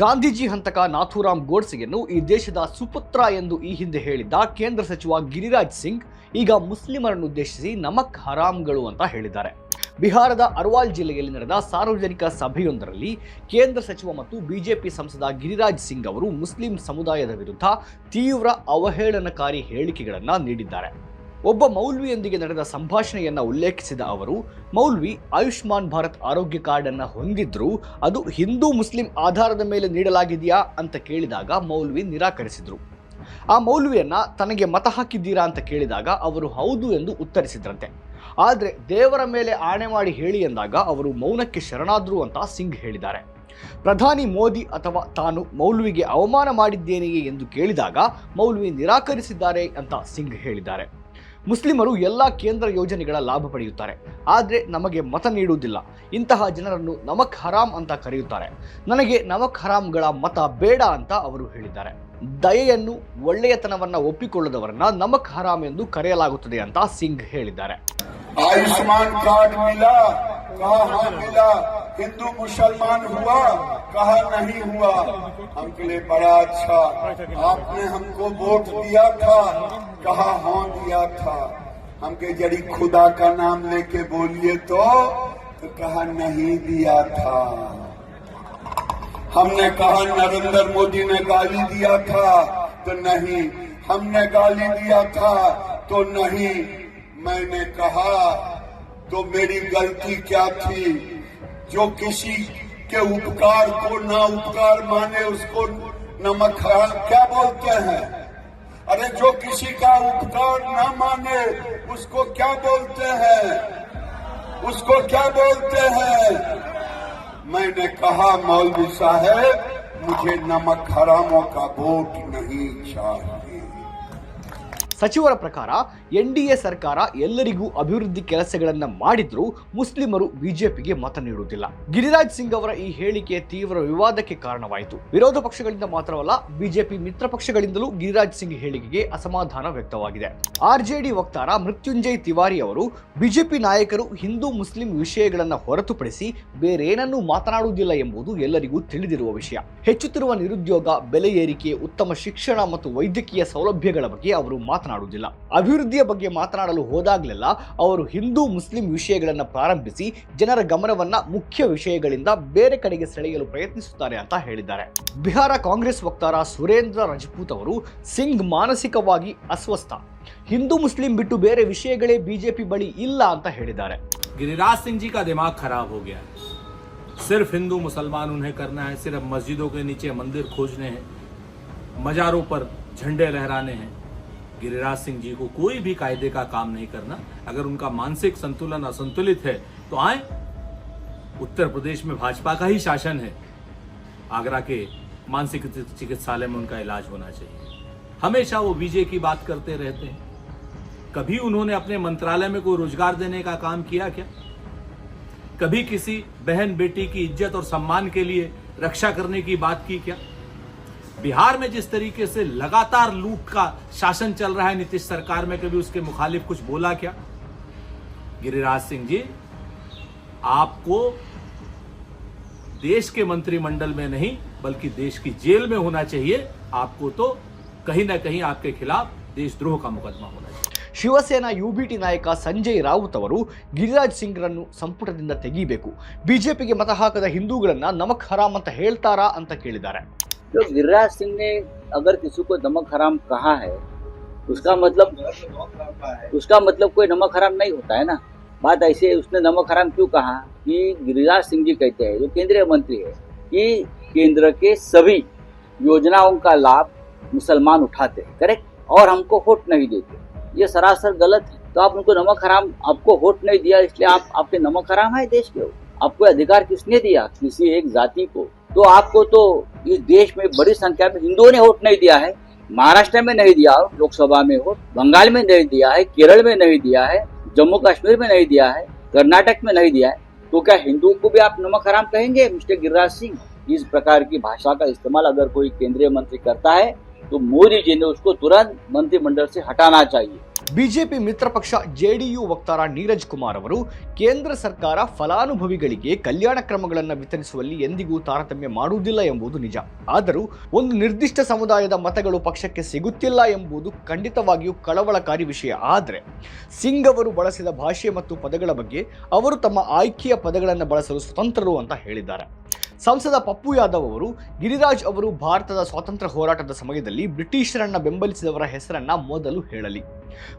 ಗಾಂಧೀಜಿ ಹಂತಕ ನಾಥೂರಾಮ್ ಗೋಡ್ಸೆಯನ್ನು ಈ ದೇಶದ ಸುಪುತ್ರ ಎಂದು ಈ ಹಿಂದೆ ಹೇಳಿದ್ದ ಕೇಂದ್ರ ಸಚಿವ ಗಿರಿರಾಜ್ ಸಿಂಗ್ ಈಗ ಮುಸ್ಲಿಮರನ್ನು ಉದ್ದೇಶಿಸಿ ನಮಕ್ ಹರಾಮ್ಗಳು ಅಂತ ಹೇಳಿದ್ದಾರೆ. ಬಿಹಾರದ ಅರ್ವಾಲ್ ಜಿಲ್ಲೆಯಲ್ಲಿ ನಡೆದ ಸಾರ್ವಜನಿಕ ಸಭೆಯೊಂದರಲ್ಲಿ ಕೇಂದ್ರ ಸಚಿವ ಮತ್ತು ಬಿಜೆಪಿ ಸಂಸದ ಗಿರಿರಾಜ್ ಸಿಂಗ್ ಅವರು ಮುಸ್ಲಿಂ ಸಮುದಾಯದ ವಿರುದ್ಧ ತೀವ್ರ ಅವಹೇಳನಕಾರಿ ಹೇಳಿಕೆಗಳನ್ನು ನೀಡಿದ್ದಾರೆ. ಒಬ್ಬ ಮೌಲ್ವಿಯೊಂದಿಗೆ ನಡೆದ ಸಂಭಾಷಣೆಯನ್ನು ಉಲ್ಲೇಖಿಸಿದ ಅವರು, ಮೌಲ್ವಿ ಆಯುಷ್ಮಾನ್ ಭಾರತ್ ಆರೋಗ್ಯ ಕಾರ್ಡನ್ನು ಹೊಂದಿದ್ರು ಅದು ಹಿಂದೂ ಮುಸ್ಲಿಂ ಆಧಾರದ ಮೇಲೆ ನೀಡಲಾಗಿದೆಯಾ ಅಂತ ಕೇಳಿದಾಗ ಮೌಲ್ವಿ ನಿರಾಕರಿಸಿದ್ರು. ಆ ಮೌಲ್ವಿಯನ್ನ ತನಗೆ ಮತ ಹಾಕಿದ್ದೀರಾ ಅಂತ ಕೇಳಿದಾಗ ಅವರು ಹೌದು ಎಂದು ಉತ್ತರಿಸಿದ್ರಂತೆ. ಆದರೆ ದೇವರ ಮೇಲೆ ಆಣೆ ಮಾಡಿ ಹೇಳಿ ಎಂದಾಗ ಅವರು ಮೌನಕ್ಕೆ ಶರಣಾದ್ರು ಅಂತ ಸಿಂಗ್ ಹೇಳಿದ್ದಾರೆ. ಪ್ರಧಾನಿ ಮೋದಿ ಅಥವಾ ತಾನು ಮೌಲ್ವಿಗೆ ಅವಮಾನ ಮಾಡಿದ್ದೇನೆಯೇ ಎಂದು ಕೇಳಿದಾಗ ಮೌಲ್ವಿ ನಿರಾಕರಿಸಿದ್ದಾರೆ ಅಂತ ಸಿಂಗ್ ಹೇಳಿದ್ದಾರೆ. ಮುಸ್ಲಿಮರು ಎಲ್ಲ ಕೇಂದ್ರ ಯೋಜನೆಗಳ ಲಾಭ ಪಡೆಯುತ್ತಾರೆ. ಆದರೆ ನಮಗೆ ಮತ ನೀಡುವುದಿಲ್ಲ. ಇಂತಹ ಜನರನ್ನು ನಮಕ್ ಹರಾಮ್ ಅಂತ ಕರೆಯುತ್ತಾರೆ. ನನಗೆ ನಮಕ್ ಹರಾಮ್ಗಳ ಮತ ಬೇಡ ಅಂತ ಅವರು ಹೇಳಿದ್ದಾರೆ. ದಯೆಯನ್ನು, ಒಳ್ಳೆಯತನವನ್ನ ಒಪ್ಪಿಕೊಳ್ಳದವರನ್ನ ನಮಕ್ ಹರಾಮ್ ಎಂದು ಕರೆಯಲಾಗುತ್ತದೆ ಅಂತ ಸಿಂಗ್ ಹೇಳಿದ್ದಾರೆ. ಆಯುಷ್ಮಾನ್ ಕಾರ್ಡ್ हिंदू मुसलमान हुआ, कहा नहीं हुआ, हमके लिए बड़ा अच्छा। आपने हमको वोट दिया था, कहा हाँ दिया था। हमके जड़ी खुदा का नाम लेके बोलिए तो तो कहा नहीं दिया था। हमने कहा नरेंद्र मोदी ने गाली दिया था तो नहीं। हमने गाली दिया था तो नहीं। मैंने कहा तो मेरी गलती क्या थी? जो किसी के उपकार को ना उपकार माने उसको नमक हराम क्या बोलते हैं अरे जो किसी का उपकार ना माने उसको क्या बोलते हैं उसको क्या बोलते हैं मैंने कहा मौलवी साहब मुझे नमक हरामों का वोट नहीं चाहिए ಸಚಿವರ ಪ್ರಕಾರ ಎನ್ ಡಿ ಎ ಸರ್ಕಾರ ಎಲ್ಲರಿಗೂ ಅಭಿವೃದ್ಧಿ ಕೆಲಸಗಳನ್ನ ಮಾಡಿದ್ರೂ ಮುಸ್ಲಿಮರು ಬಿಜೆಪಿಗೆ ಮತ ನೀಡುವುದಿಲ್ಲ. ಗಿರಿರಾಜ್ ಸಿಂಗ್ ಅವರ ಈ ಹೇಳಿಕೆ ತೀವ್ರ ವಿವಾದಕ್ಕೆ ಕಾರಣವಾಯಿತು. ವಿರೋಧ ಪಕ್ಷಗಳಿಂದ ಮಾತ್ರವಲ್ಲ, ಬಿಜೆಪಿ ಮಿತ್ರ ಪಕ್ಷಗಳಿಂದಲೂ ಗಿರಿರಾಜ್ ಸಿಂಗ್ ಹೇಳಿಕೆಗೆ ಅಸಮಾಧಾನ ವ್ಯಕ್ತವಾಗಿದೆ. ಆರ್ಜೆಡಿ ವಕ್ತಾರ ಮೃತ್ಯುಂಜಯ್ ತಿವಾರಿ ಅವರು, ಬಿಜೆಪಿ ನಾಯಕರು ಹಿಂದೂ ಮುಸ್ಲಿಂ ವಿಷಯಗಳನ್ನ ಹೊರತುಪಡಿಸಿ ಬೇರೇನನ್ನೂ ಮಾತನಾಡುವುದಿಲ್ಲ ಎಂಬುದು ಎಲ್ಲರಿಗೂ ತಿಳಿದಿರುವ ವಿಷಯ. ಹೆಚ್ಚುತ್ತಿರುವ ನಿರುದ್ಯೋಗ, ಬೆಲೆ ಏರಿಕೆ, ಉತ್ತಮ ಶಿಕ್ಷಣ ಮತ್ತು ವೈದ್ಯಕೀಯ ಸೌಲಭ್ಯಗಳ ಬಗ್ಗೆ ಅವರು ಮಾತನಾಡುವುದಿಲ್ಲ. ಅಭಿವೃದ್ಧಿಯ ಬಗ್ಗೆ ಮಾತನಾಡಲು ಹೋದಾಗಲೆಲ್ಲ ಅವರು ಹಿಂದೂ ಮುಸ್ಲಿಂ ವಿಷಯಗಳನ್ನು ಪ್ರಾರಂಭಿಸಿ ಜನರ ಗಮನವನ್ನ ಮುಖ್ಯ ವಿಷಯಗಳಿಂದ ಬೇರೆ ಕಡೆಗೆ ಸೆಳೆಯಲು ಪ್ರಯತ್ನಿಸುತ್ತಾರೆ ಅಂತ ಹೇಳಿದ್ದಾರೆ ಬಿಹಾರ ಕಾಂಗ್ರೆಸ್ ವಕ್ತಾರ ಸುರೇಂದ್ರ ರಜಪೂತ್ ಅವರು ಸಿಂಗ್ ಮಾನಸಿಕವಾಗಿ ಅಸ್ವಸ್ಥ ಹಿಂದೂ ಮುಸ್ಲಿಂ ಬಿಟ್ಟು ಬೇರೆ ವಿಷಯಗಳೇ ಬಿಜೆಪಿ ಬಳಿ ಇಲ್ಲ ಅಂತ ಹೇಳಿದ್ದಾರೆ गिरिराज सिंह जी का दिमाग खराब हो गया है सिर्फ हिंदू मुसलमान उन्हें करना है सिर्फ मस्जिदों के नीचे मंदिर खोजने हैं मजारों पर झंडे लहराने हैं गिरिराज सिंह जी को कोई भी कायदे का काम नहीं करना। अगर उनका मानसिक संतुलन असंतुलित है तो आए, उत्तर प्रदेश में भाजपा का ही शासन है। आगरा के मानसिक चिकित्सालय में उनका इलाज होना चाहिए। हमेशा वो बीजे की बात करते रहते हैं। कभी उन्होंने अपने मंत्रालय में कोई रोज़गार देने का काम किया क्या? कभी किसी बहन बेटी की इज़्ज़त और सम्मान के लिए रक्षा करने की बात की क्या? बिहार में जिस तरीके से लगातार लूट का शासन चल रहा है नीतीश सरकार में कभी उसके मुखालिफ कुछ बोला क्या गिरिराज सिंह जी आपको देश के मंत्रिमंडल में नहीं बल्कि देश की जेल में होना चाहिए आपको तो कहीं ना कहीं आपके खिलाफ देशद्रोह का मुकदमा होना चाहिए ಶಿವಸೇನಾ ಯುಬಿಟಿ ನಾಯಕ ಸಂಜಯ್ ರಾವುತ್ ಅವರು ಗಿರಿರಾಜ್ ಸಿಂಗ್ರನ್ನು ಸಂಪುಟದಿಂದ ತೆಗೀಬೇಕು ಬಿಜೆಪಿಗೆ ಮತ ಹಾಕದ ಹಿಂದೂಗಳನ್ನ ನಮಕ್ ಹರಾಮ್ ಅಂತ ಹೇಳ್ತಾರಾ ಅಂತ ಕೇಳಿದ್ದಾರೆ जो गिरिराज सिंह ने अगर किसी को नमक हराम कहा है, उसका मतलब उसका मतलब कोई नमक हराम नहीं होता है ना? बात ऐसे उसने नमक हराम क्यों कहा? कि गिरिराज सिंह जी कहते हैं, जो केंद्रीय मंत्री है, कि केंद्र के सभी योजनाओं का लाभ मुसलमान उठाते हैं करेक्ट और हमको वोट नहीं देते। ये सरासर गलत है। तो आप उनको नमक हराम, आपको वोट नहीं दिया, इसलिए आप, आपके नमक हराम है देश के आपको अधिकार किसने दिया? किसी एक जाति को। तो आपको तो इस देश में बड़ी संख्या में हिंदुओं ने वोट नहीं दिया है, महाराष्ट्र में नहीं दिया, लोकसभा में वोट, बंगाल में नहीं दिया है, केरल में नहीं दिया है जम्मू कश्मीर में नहीं दिया है, कर्नाटक में नहीं दिया है। तो क्या हिंदुओं को भी आप नमक हराम कहेंगे? मिस्टर गिरिराज सिंह, इस प्रकार की भाषा का इस्तेमाल अगर कोई केंद्रीय मंत्री करता है तो मोदी जी ने उसको तुरंत मंत्रिमंडल से हटाना चाहिए। ಬಿಜೆಪಿ ಮಿತ್ರ ಪಕ್ಷ ಜೆಡಿಯು ವಕ್ತಾರ ನೀರಜ್ ಕುಮಾರ್ ಅವರು ಕೇಂದ್ರ ಸರ್ಕಾರ ಫಲಾನುಭವಿಗಳಿಗೆ ಕಲ್ಯಾಣ ಕ್ರಮಗಳನ್ನು ವಿತರಿಸುವಲ್ಲಿ ಎಂದಿಗೂ ತಾರತಮ್ಯ ಮಾಡುವುದಿಲ್ಲ ಎಂಬುದು ನಿಜ. ಆದರೂ ಒಂದು ನಿರ್ದಿಷ್ಟ ಸಮುದಾಯದ ಮತಗಳು ಪಕ್ಷಕ್ಕೆ ಸಿಗುತ್ತಿಲ್ಲ ಎಂಬುದು ಖಂಡಿತವಾಗಿಯೂ ಕಳವಳಕಾರಿ ವಿಷಯ. ಆದರೆ ಸಿಂಗ್ ಅವರು ಬಳಸಿದ ಭಾಷೆ ಮತ್ತು ಪದಗಳ ಬಗ್ಗೆ ಅವರು ತಮ್ಮ ಆಯ್ಕೆಯ ಪದಗಳನ್ನು ಬಳಸಲು ಸ್ವತಂತ್ರರು ಅಂತ ಹೇಳಿದ್ದಾರೆ. ಸಂಸದ ಪಪ್ಪು ಯಾದವ್ ಅವರು ಗಿರಿರಾಜ್ ಅವರು ಭಾರತದ ಸ್ವಾತಂತ್ರ್ಯ ಹೋರಾಟದ ಸಮಯದಲ್ಲಿ ಬ್ರಿಟಿಷರನ್ನ ಬೆಂಬಲಿಸಿದವರ ಹೆಸರನ್ನ ಮೊದಲು ಹೇಳಲಿ.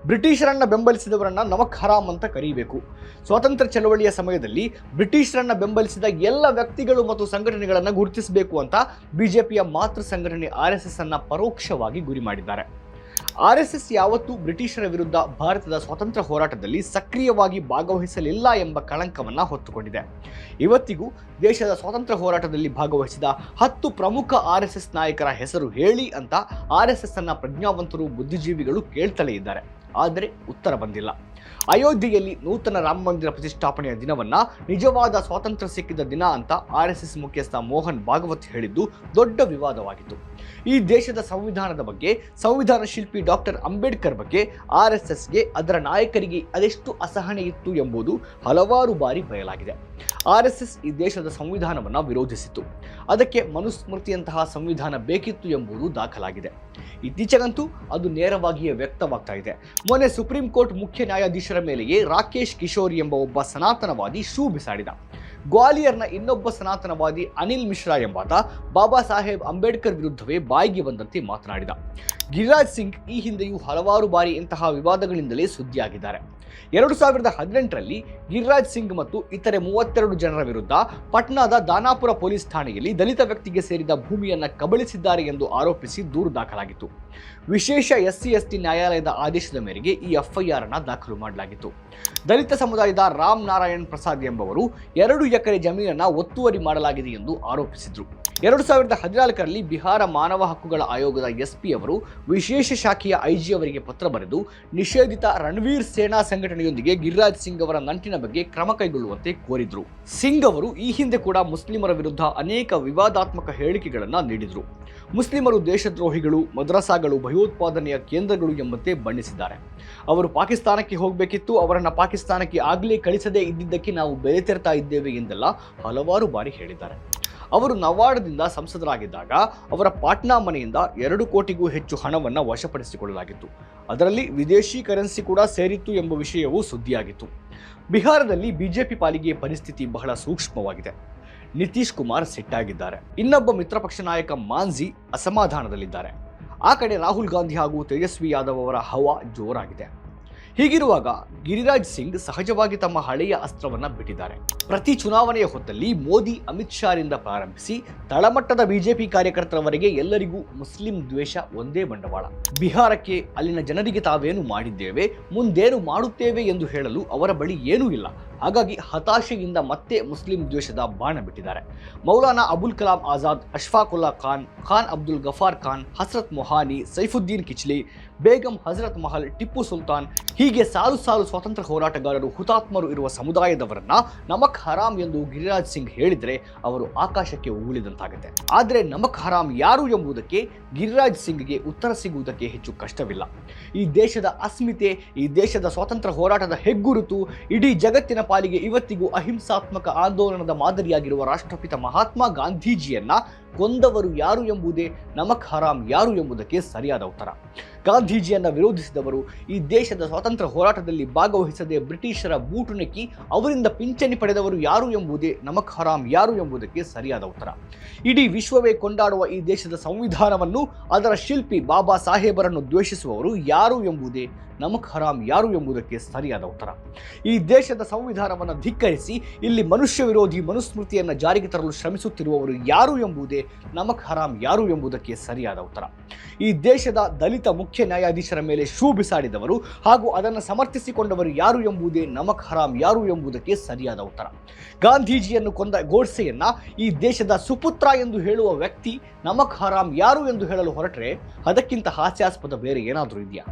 ಬ್ರಿಟಿಷರನ್ನ ಬೆಂಬಲಿಸಿದವರನ್ನ ನಮಕ್ ಹರಾಮ್ ಅಂತ ಕರೀಬೇಕು. ಸ್ವಾತಂತ್ರ್ಯ ಚಳವಳಿಯ ಸಮಯದಲ್ಲಿ ಬ್ರಿಟಿಷರನ್ನ ಬೆಂಬಲಿಸಿದ ಎಲ್ಲ ವ್ಯಕ್ತಿಗಳು ಮತ್ತು ಸಂಘಟನೆಗಳನ್ನು ಗುರುತಿಸಬೇಕು ಅಂತ ಬಿಜೆಪಿಯ ಮಾತೃ ಸಂಘಟನೆ ಆರ್ ಎಸ್ ಅನ್ನ ಪರೋಕ್ಷವಾಗಿ ಗುರಿ ಮಾಡಿದ್ದಾರೆ. ಆರ್ ಎಸ್ ಎಸ್ ಯಾವತ್ತೂ ಬ್ರಿಟಿಷರ ವಿರುದ್ಧ ಭಾರತದ ಸ್ವಾತಂತ್ರ್ಯ ಹೋರಾಟದಲ್ಲಿ ಸಕ್ರಿಯವಾಗಿ ಭಾಗವಹಿಸಲಿಲ್ಲ ಎಂಬ ಕಳಂಕವನ್ನು ಹೊತ್ತುಕೊಂಡಿದೆ. ಇವತ್ತಿಗೂ ದೇಶದ ಸ್ವಾತಂತ್ರ್ಯ ಹೋರಾಟದಲ್ಲಿ ಭಾಗವಹಿಸಿದ ಹತ್ತು ಪ್ರಮುಖ ಆರ್ ಎಸ್ ಎಸ್ ನಾಯಕರ ಹೆಸರು ಹೇಳಿ ಅಂತ ಆರ್ ಎಸ್ ಎಸ್ ಅನ್ನ ಪ್ರಜ್ಞಾವಂತರು ಬುದ್ಧಿಜೀವಿಗಳು ಕೇಳ್ತಲೇ ಇದ್ದಾರೆ. ಆದರೆ ಉತ್ತರ ಬಂದಿಲ್ಲ. ಅಯೋಧ್ಯೆಯಲ್ಲಿ ನೂತನ ರಾಮ ಮಂದಿರ ಪ್ರತಿಷ್ಠಾಪನೆಯ ದಿನವನ್ನ ನಿಜವಾದ ಸ್ವಾತಂತ್ರ್ಯ ಸಿಕ್ಕಿದ ದಿನ ಅಂತ ಆರ್ ಎಸ್ ಎಸ್ ಮುಖ್ಯಸ್ಥ ಮೋಹನ್ ಭಾಗವತ್ ಹೇಳಿದ್ದು ದೊಡ್ಡ ವಿವಾದವಾಗಿತ್ತು. ಈ ದೇಶದ ಸಂವಿಧಾನದ ಬಗ್ಗೆ, ಸಂವಿಧಾನ ಶಿಲ್ಪಿ ಡಾಕ್ಟರ್ ಅಂಬೇಡ್ಕರ್ ಬಗ್ಗೆ ಆರ್ ಎಸ್ ಎಸ್ಗೆ ಅದರ ನಾಯಕರಿಗೆ ಅದೆಷ್ಟು ಅಸಹನೆ ಇತ್ತು ಎಂಬುದು ಹಲವಾರು ಬಾರಿ ಬಯಲಾಗಿದೆ. ಆರ್ ಎಸ್ ಎಸ್ ಈ ದೇಶದ ಸಂವಿಧಾನವನ್ನು ವಿರೋಧಿಸಿತು. ಅದಕ್ಕೆ ಮನುಸ್ಮೃತಿಯಂತಹ ಸಂವಿಧಾನ ಬೇಕಿತ್ತು ಎಂಬುದು ದಾಖಲಾಗಿದೆ. ಇತ್ತೀಚೆಗಂತೂ ಅದು ನೇರವಾಗಿಯೇ ವ್ಯಕ್ತವಾಗ್ತಾ ಇದೆ. ಮೊನ್ನೆ ಸುಪ್ರೀಂ ಕೋರ್ಟ್ ಮುಖ್ಯ ನ್ಯಾಯಾಧೀಶರ ಮೇಲೆಯೇ ರಾಕೇಶ್ ಕಿಶೋರ್ ಎಂಬ ಒಬ್ಬ ಸನಾತನವಾದಿ ಶೂ ಬಿಸಾಡಿದ. ಗ್ವಾಲಿಯರ್ನ ಇನ್ನೊಬ್ಬ ಸನಾತನವಾದಿ ಅನಿಲ್ ಮಿಶ್ರಾ ಎಂಬಾತ ಬಾಬಾ ಸಾಹೇಬ್ ಅಂಬೇಡ್ಕರ್ ವಿರುದ್ಧವೇ ಬಾಯಿಗೆ ಬಂದಂತೆ ಮಾತನಾಡಿದ. ಗಿರಿರಾಜ್ ಸಿಂಗ್ ಈ ಹಿಂದೆಯೂ ಹಲವಾರು ಬಾರಿ ಇಂತಹ ವಿವಾದಗಳಿಂದಲೇ ಸುದ್ದಿಯಾಗಿದ್ದಾರೆ. ಎರಡು ಸಾವಿರದ ಹದಿನೆಂಟರಲ್ಲಿ ಗಿರಿರಾಜ್ ಸಿಂಗ್ ಮತ್ತು ಇತರೆ ಮೂವತ್ತೆರಡು ಜನರ ವಿರುದ್ಧ ಪಟ್ನಾದ ದಾನಾಪುರ ಪೊಲೀಸ್ ಠಾಣೆಯಲ್ಲಿ ದಲಿತ ವ್ಯಕ್ತಿಗೆ ಸೇರಿದ ಭೂಮಿಯನ್ನು ಕಬಳಿಸಿದ್ದಾರೆ ಎಂದು ಆರೋಪಿಸಿ ದೂರು ದಾಖಲಾಗಿತ್ತು. ವಿಶೇಷ ಎಸ್ಸಿ ಎಸ್ಟಿ ನ್ಯಾಯಾಲಯದ ಆದೇಶದ ಮೇರೆಗೆ ಈ ಎಫ್ಐಆರ್ ಅನ್ನ ದಾಖಲು ಮಾಡಲಾಗಿತ್ತು. ದಲಿತ ಸಮುದಾಯದ ರಾಮ್ ನಾರಾಯಣ್ ಪ್ರಸಾದ್ ಎಂಬವರು ಎರಡು ಎಕರೆ ಜಮೀನನ್ನ ಒತ್ತುವರಿ ಮಾಡಲಾಗಿದೆ ಎಂದು ಆರೋಪಿಸಿದ್ರು. ಎರಡು ಸಾವಿರದ ಹದಿನಾಲ್ಕರಲ್ಲಿ ಬಿಹಾರ ಮಾನವ ಹಕ್ಕುಗಳ ಆಯೋಗದ ಎಸ್ಪಿ ಅವರು ವಿಶೇಷ ಶಾಖೆಯ ಐಜಿ ಅವರಿಗೆ ಪತ್ರ ಬರೆದು, ನಿಷೇಧಿತ ರಣವೀರ್ ಸೇನಾ ಸಂಘಟನೆಯೊಂದಿಗೆ ಗಿರಿರಾಜ್ ಸಿಂಗ್ ಅವರ ನಂಟಿನ ಬಗ್ಗೆ ಕ್ರಮ ಕೈಗೊಳ್ಳುವಂತೆ ಕೋರಿದ್ರು. ಸಿಂಗ್ ಅವರು ಈ ಹಿಂದೆ ಕೂಡ ಮುಸ್ಲಿಮರ ವಿರುದ್ಧ ಅನೇಕ ವಿವಾದಾತ್ಮಕ ಹೇಳಿಕೆಗಳನ್ನು ನೀಡಿದ್ರು. ಮುಸ್ಲಿಮರು ದೇಶದ್ರೋಹಿಗಳು, ಮದ್ರಸಾಗಳು, ಭಯೋತ್ಪಾದನೆಯ ಕೇಂದ್ರಗಳು ಎಂಬಂತೆ ಬಣ್ಣಿಸಿದ್ದಾರೆ. ಅವರು ಪಾಕಿಸ್ತಾನಕ್ಕೆ ಹೋಗಬೇಕಿತ್ತು, ಅವರನ್ನ ಪಾಕಿಸ್ತಾನಕ್ಕೆ ಆಗಲೇ ಕಳಿಸದೇ ಇದ್ದಿದ್ದಕ್ಕೆ ನಾವು ಬೆಲೆ ತೆರ್ತಾ ಇದ್ದೇವೆ ಎಂದೆಲ್ಲ ಹಲವಾರು ಬಾರಿ ಹೇಳಿದ್ದಾರೆ. ಅವರು ನವಾಡದಿಂದ ಸಂಸದರಾಗಿದ್ದಾಗ ಅವರ ಪಾಟ್ನಾ ಮನೆಯಿಂದ ಎರಡು ಕೋಟಿಗೂ ಹೆಚ್ಚು ಹಣವನ್ನು ವಶಪಡಿಸಿಕೊಳ್ಳಲಾಗಿತ್ತು. ಅದರಲ್ಲಿ ವಿದೇಶಿ ಕರೆನ್ಸಿ ಕೂಡ ಸೇರಿತ್ತು ಎಂಬ ವಿಷಯವೂ ಸುದ್ದಿಯಾಗಿತ್ತು. ಬಿಹಾರದಲ್ಲಿ ಬಿಜೆಪಿ ಪಾಲಿಗೆ ಪರಿಸ್ಥಿತಿ ಬಹಳ ಸೂಕ್ಷ್ಮವಾಗಿದೆ. ನಿತೀಶ್ ಕುಮಾರ್ ಸಿಟ್ಟಾಗಿದ್ದಾರೆ. ಇನ್ನೊಬ್ಬ ಮಿತ್ರಪಕ್ಷ ನಾಯಕ ಮಾನ್ಜಿ ಅಸಮಾಧಾನದಲ್ಲಿದ್ದಾರೆ. ಆ ಕಡೆ ರಾಹುಲ್ ಗಾಂಧಿ ಹಾಗೂ ತೇಜಸ್ವಿ ಯಾದವ್ ಅವರ ಹವಾ ಜೋರಾಗಿದೆ. ಹೀಗಿರುವಾಗ ಗಿರಿರಾಜ್ ಸಿಂಗ್ ಸಹಜವಾಗಿ ತಮ್ಮ ಹಳೆಯ ಅಸ್ತ್ರವನ್ನ ಬಿಟ್ಟಿದ್ದಾರೆ. ಪ್ರತಿ ಚುನಾವಣೆಯ ಹೊತ್ತಲ್ಲಿ ಮೋದಿ, ಅಮಿತ್ ಶಾರಿಂದ ಪ್ರಾರಂಭಿಸಿ ತಳಮಟ್ಟದ ಬಿಜೆಪಿ ಕಾರ್ಯಕರ್ತರವರೆಗೆ ಎಲ್ಲರಿಗೂ ಮುಸ್ಲಿಂ ದ್ವೇಷ ಒಂದೇ ಬಂಡವಾಳ. ಬಿಹಾರಕ್ಕೆ ಅಲ್ಲಿನ ಜನರಿಗೆ ತಾವೇನು ಮಾಡಿದ್ದೇವೆ, ಮುಂದೇನು ಮಾಡುತ್ತೇವೆ ಎಂದು ಹೇಳಲು ಅವರ ಬಳಿ ಏನೂ ಇಲ್ಲ. ಹಾಗಾಗಿ ಹತಾಶೆಯಿಂದ ಮತ್ತೆ ಮುಸ್ಲಿಂ ದ್ವೇಷದ ಬಾಣ ಬಿಟ್ಟಿದ್ದಾರೆ. ಮೌಲಾನಾ ಅಬುಲ್ ಕಲಾಂ ಆಜಾದ್ ಅಶ್ಫಾಕುಲ್ಲಾ ಖಾನ್ ಖಾನ್ ಅಬ್ದುಲ್ ಗಫಾರ್ ಖಾನ್, ಹಸ್ರತ್ ಮೊಹಾನಿ, ಸೈಫುದ್ದೀನ್ ಕಿಚ್ಲಿ ಬೇಗಂ ಹಜರತ್ ಮಹಲ್, ಟಿಪ್ಪು ಸುಲ್ತಾನ್ ಹೀಗೆ ಸಾಲು ಸಾಲು ಸ್ವಾತಂತ್ರ್ಯ ಹೋರಾಟಗಾರರು ಹುತಾತ್ಮರು ಇರುವ ಸಮುದಾಯದವರನ್ನ ನಮಕ್ ಹರಾಮ್ ಎಂದು ಗಿರಿರಾಜ್ ಸಿಂಗ್ ಹೇಳಿದರೆ ಅವರು ಆಕಾಶಕ್ಕೆ ಉಗುಳಿದಂತಾಗುತ್ತೆ. ಆದರೆ ನಮಕ್ ಹರಾಮ್ ಯಾರು ಎಂಬುದಕ್ಕೆ ಗಿರಿರಾಜ್ ಸಿಂಗ್ಗೆ ಉತ್ತರ ಸಿಗುವುದಕ್ಕೆ ಹೆಚ್ಚು ಕಷ್ಟವಿಲ್ಲ. ಈ ದೇಶದ ಅಸ್ಮಿತೆ, ಈ ದೇಶದ ಸ್ವಾತಂತ್ರ್ಯ ಹೋರಾಟದ ಹೆಗ್ಗುರುತು ಇಡೀ ಜಗತ್ತಿನ ಪಾಲಿಗೆ ಇವತ್ತಿಗೂ ಅಹಿಂಸಾತ್ಮಕ ಆಂದೋಲನದ ಮಾದರಿಯಾಗಿರುವ ರಾಷ್ಟ್ರಪಿತ ಮಹಾತ್ಮ ಗಾಂಧೀಜಿಯನ್ನ ಕೊಂದವರು ಯಾರು ಎಂಬುದೇ ನಮಕ್ ಹರಾಮ್ ಯಾರು ಎಂಬುದಕ್ಕೆ ಸರಿಯಾದ ಉತ್ತರ. ಗಾಂಧೀಜಿಯನ್ನ ವಿರೋಧಿಸಿದವರು ಈ ದೇಶದ ಸ್ವಾತಂತ್ರ್ಯ ಹೋರಾಟದಲ್ಲಿ ಭಾಗವಹಿಸದೆ ಬ್ರಿಟಿಷರ ಬೂಟು ನೆಕ್ಕಿ ಅವರಿಂದ ಪಿಂಚಣಿ ಪಡೆದವರು ಯಾರು ಎಂಬುದೇ ನಮಕ್ ಹರಾಮ್ ಯಾರು ಎಂಬುದಕ್ಕೆ ಸರಿಯಾದ ಉತ್ತರ. ಇಡೀ ವಿಶ್ವವೇ ಕೊಂಡಾಡುವ ಈ ದೇಶದ ಸಂವಿಧಾನವನ್ನು ಅದರ ಶಿಲ್ಪಿ ಬಾಬಾ ಸಾಹೇಬರನ್ನು ದ್ವೇಷಿಸುವವರು ಯಾರು ಎಂಬುದೇ ನಮಕ್ ಹರಾಮ್ ಯಾರು ಎಂಬುದಕ್ಕೆ ಸರಿಯಾದ ಉತ್ತರ. ಈ ದೇಶದ ಸಂವಿಧಾನವನ್ನು ಧಿಕ್ಕರಿಸಿ, ಇಲ್ಲಿ ಮನುಷ್ಯ ವಿರೋಧಿ ಮನುಸ್ಮೃತಿಯನ್ನು ಜಾರಿಗೆ ತರಲು ಶ್ರಮಿಸುತ್ತಿರುವವರು ಯಾರು ಎಂಬುದೇ ನಮಕ್ ಹರಾಮ್ ಯಾರು ಎಂಬುದಕ್ಕೆ ಸರಿಯಾದ ಉತ್ತರ. ಈ ದೇಶದ ದಲಿತ ಮುಖ್ಯ ನ್ಯಾಯಾಧೀಶರ ಮೇಲೆ ಶೂ ಬಿಸಾಡಿದವರು ಹಾಗೂ ಅದನ್ನು ಸಮರ್ಥಿಸಿಕೊಂಡವರು ಯಾರು ಎಂಬುದೇ ನಮಕ್ ಹರಾಮ್ ಯಾರು ಎಂಬುದಕ್ಕೆ ಸರಿಯಾದ ಉತ್ತರ. ಗಾಂಧೀಜಿಯನ್ನು ಕೊಂದ ಗೋಡ್ಸೆಯನ್ನ ಈ ದೇಶದ ಸುಪುತ್ರ ಎಂದು ಹೇಳುವ ವ್ಯಕ್ತಿ ನಮಕ್ ಹರಾಮ್ ಯಾರು ಎಂದು ಹೇಳಲು ಹೊರಟ್ರೆ ಅದಕ್ಕಿಂತ ಹಾಸ್ಯಾಸ್ಪದ ಬೇರೆ ಏನಾದರೂ ಇದೆಯಾ?